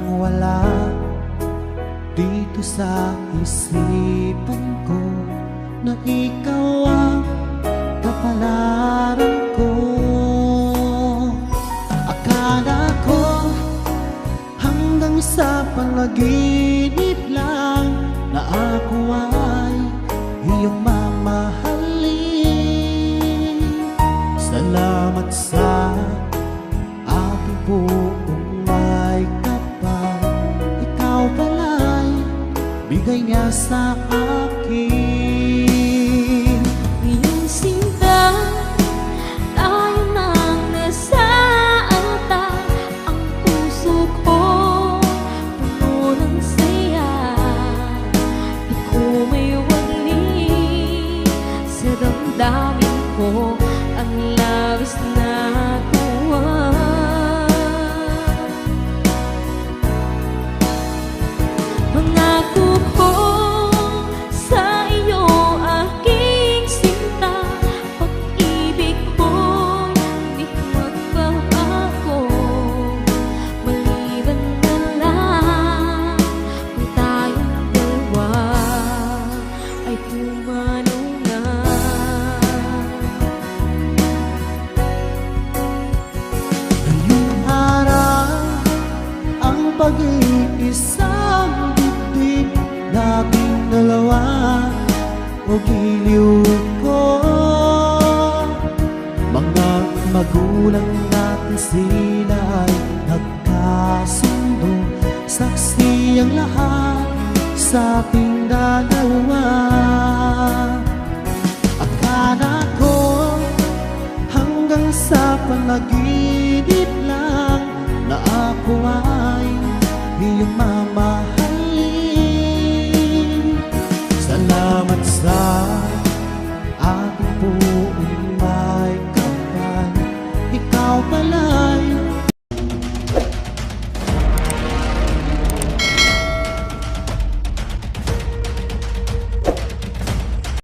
Walang wala dito sa isipan ko Na ikaw ang kapalaran ko. Akala ko hanggang sa panaginip lang Na ako ay iyong mamahalin. Salamat sa bigay niya sa akin. Iyong sinta Tayo nang nasaanta Ang puso ko Puno ng saya. Di ko may wali Sa damdamin ko. Ang labis na pag-iisang dibdib Nating dalawa o giliw ko. Mga magulang natin sila ay nagkasundo. Saksi ang lahat sa ating dalawa. Ko hanggang sa panaginip lang na ako ay iyong mamahalin. Salamat sa ating buong may kapal. Ikaw ba